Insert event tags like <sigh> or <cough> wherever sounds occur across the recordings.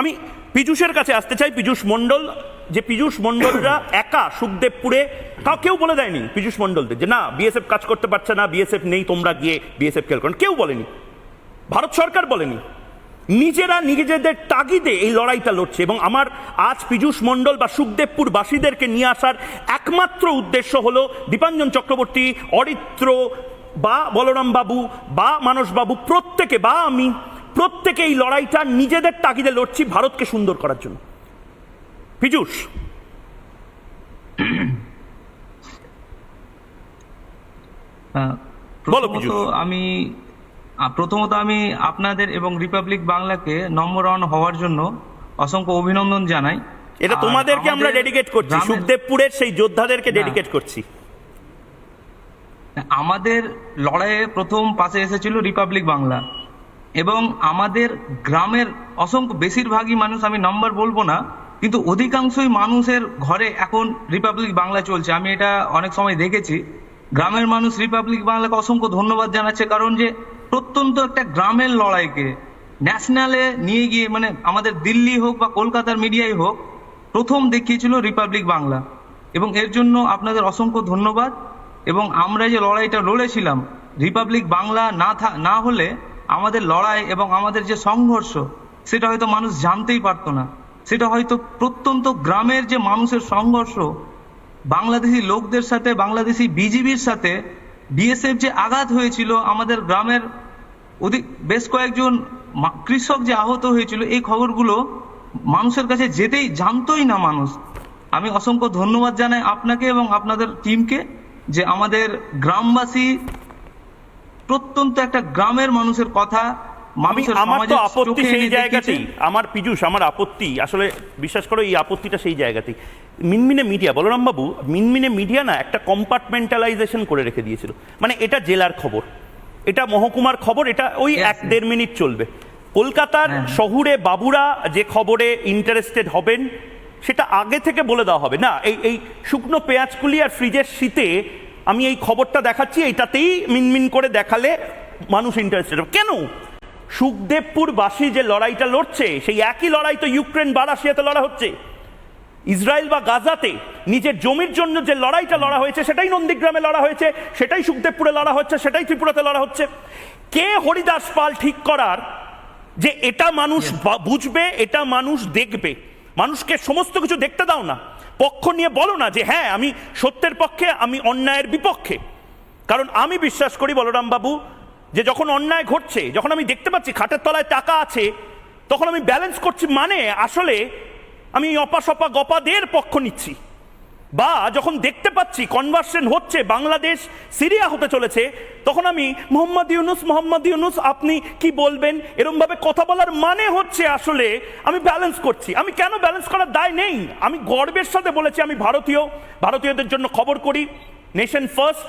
আমি পীযূষের কাছে আসতে চাই পীযূষ মণ্ডল যে পীযূষ মণ্ডলরা <coughs> একা সুখদেবপুরে কাউ কেউ বলে দেয়নি পীযূষ মণ্ডলদের যে না বিএসএফ কাজ করতে পারছে না বিএসএফ নেই তোমরা গিয়ে বিএসএফ খেল করেন কেউ বলেনি। ভারত সরকার বলেনি। নিজেরা নিজেদের তাগিদে এই লড়াইটা লড়ছে এবং আমার আজ পীযূষ মণ্ডল বা সুখদেবপুর বাসীদেরকে নিয়ে আসার একমাত্র উদ্দেশ্য হলো দীপাঞ্জন চক্রবর্তী অরিত্র বা বলরাম বাবু বা মানস বাবু প্রত্যেকে বা আমি প্রত্যেকে এই লড়াইটা নিজেদের তাগিদে লড়ছি ভারতকে সুন্দর করার জন্য। পীযূষ। বলো, আমি প্রথমত আমি আপনাদের এবং রিপাবলিক বাংলাকে নম্বর ওয়ান হওয়ার জন্য অসংখ্য অভিনন্দন জানাই। এটা তোমাদেরকে আমরা ডেডিকেট করছি সুখদেবপুরের সেই যোদ্ধাদেরকে ডেডিকেট করছি। আমাদের লড়াইয়ে প্রথম পাশে এসেছিল রিপাবলিক বাংলা। এবং আমাদের গ্রামের অসংখ্য বেশিরভাগই মানুষ, আমি নাম্বার বলব না, কিন্তু অধিকাংশই মানুষের ঘরে এখন রিপাবলিক বাংলা চলছে। আমি এটা অনেক সময় দেখেছি। গ্রামের মানুষ রিপাবলিক বাংলাকে অসংখ্য ধন্যবাদ জানাচ্ছে, কারণ যে প্রত্যন্ত একটা গ্রামের লড়াইকে ন্যাশনালে নিয়ে গিয়ে মানে আমাদের দিল্লি হোক বা কলকাতার মিডিয়াই হোক, প্রথম দেখিয়েছিল রিপাবলিক বাংলা এবং এর জন্য আপনাদের অসংখ্য ধন্যবাদ। এবং আমরা যে লড়াইটা লড়েছিলাম রিপাবলিক বাংলা না না হলে আমাদের লড়াই এবং আমাদের যে সংঘর্ষ, সেটা হয়তো মানুষ জানতেই পারতো না। সেটা হয়তো প্রত্যন্ত গ্রামের যে মানুষের সংঘর্ষ, বাংলাদেশি লোকদের সাথে, বাংলাদেশি বিজিবির সাথে বিএসএফ যে আঘাত হয়েছিল, আমাদের গ্রামের অধিক বেশ কয়েকজন কৃষক যে আহত হয়েছিল, এই খবরগুলো মানুষের কাছে যেতেই জানতোই না মানুষ। আমি অসংখ্য ধন্যবাদ জানাই আপনাকে এবং আপনাদের টিমকে যে আমাদের গ্রামবাসী প্রত্যন্ত একটা গ্রামের মানুষের কথা মানুষের আমার তো আপত্তি সেই জায়গাতেই। আমার পীযূষ আমার আপত্তি। আসলে বিশ্বাস করো এই আপত্তিটা সেই জায়গাতেই। মিনমিনে মিডিয়া বলরাম বাবু মিনমিনে মিডিয়া না একটা কম্পার্টমেন্টালাইজেশন করে রেখে দিয়েছিল। মানে এটা জেলার খবর। এটা মহকুমার খবর এটা ওই এক দেড় মিনিট চলবে। কলকাতার হ্যাঁ। শহুরে বাবুরা যে খবরে ইন্টারেস্টেড হবেন সেটা আগে থেকে বলে দেওয়া হবে। না এই এই শুকনো পেঁয়াজকুলি আর ফ্রিজের শীতে আমি এই খবরটা দেখাচ্ছি, এইটাতেই মিনমিন করে দেখালে মানুষ ইন্টারেস্টেড কেন? সুখদেবপুরবাসী যে লড়াইটা লড়ছে, সেই একই লড়াই তো ইউক্রেন বা রাশিয়াতে লড়া হচ্ছে। ইসরায়েল বা গাজাতে নিজের জমির জন্য যে লড়াইটা লড়া হয়েছে, সেটাই নন্দীগ্রামে লড়া হয়েছে, সেটাই সুখদেবপুরে লড়া হচ্ছে, সেটাই ত্রিপুরাতে লড়া হচ্ছে। কে হরিদাস পাল ঠিক করার যে এটা মানুষ বুঝবে, এটা মানুষ দেখবে? মানুষকে সমস্ত কিছু দেখতে দাও না। পক্ষ নিয়ে বলো না যে হ্যাঁ আমি সত্যের পক্ষে, আমি অন্যায়ের বিপক্ষে। কারণ আমি বিশ্বাস করি বলরাম বাবু, যে যখন অন্যায় ঘটছে, যখন আমি দেখতে পাচ্ছি খাটের তলায় টাকা আছে, তখন আমি ব্যালেন্স করছি মানে আসলে আমি অপা সপা গপাদের পক্ষ নিচ্ছি। বা যখন দেখতে পাচ্ছি কনভার্সন হচ্ছে, বাংলাদেশ সিরিয়া হতে চলেছে, তখন আমি, মোহাম্মদ ইউনুস মোহাম্মদ ইউনুস, আপনি কি বলবেন? এরমভাবে কথা বলার মানে হচ্ছে আসলে আমি ব্যালেন্স করছি। আমি কেন ব্যালেন্স করার দায় নেই? আমি গর্বের সাথে বলেছি, আমি ভারতীয়, ভারতীয়দের জন্য খবর করি। নেশন ফার্স্ট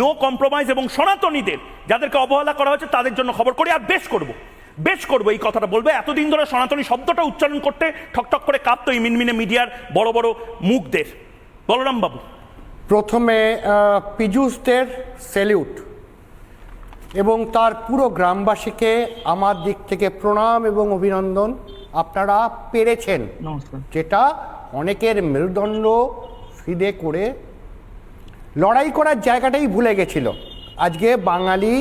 নো কম্প্রোমাইজ এবং সনাতনীদের যাদেরকে অবহেলা করা হয়েছে, তাদের জন্য খবর করি আর বেশ করব। বেশ করব এই কথাটা বলব। এতদিন ধরে সনাতনী শব্দটা উচ্চারণ করতে ঠকঠক করে কাঁপতো এই মিনমিনে মিডিয়ার বড় বড় মুখদের। বলরাম বাবু। প্রথমে পীযূষদের সেলিউট এবং তার পুরো গ্রামবাসীকে আমার দিক থেকে প্রণাম এবং অভিনন্দন। আপনারা পেরেছেন নমস্কার। যেটা অনেকের মেরুদণ্ড ফিদে করে লড়াই করার জায়গাটাই ভুলে গেছিল। আজকে বাঙালি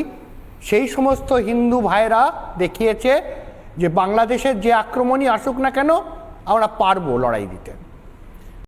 সেই সমস্ত হিন্দু ভাইরা দেখিয়েছে যে বাংলাদেশের যে আক্রমণই আসুক না কেন আমরা পারব লড়াই দিতে।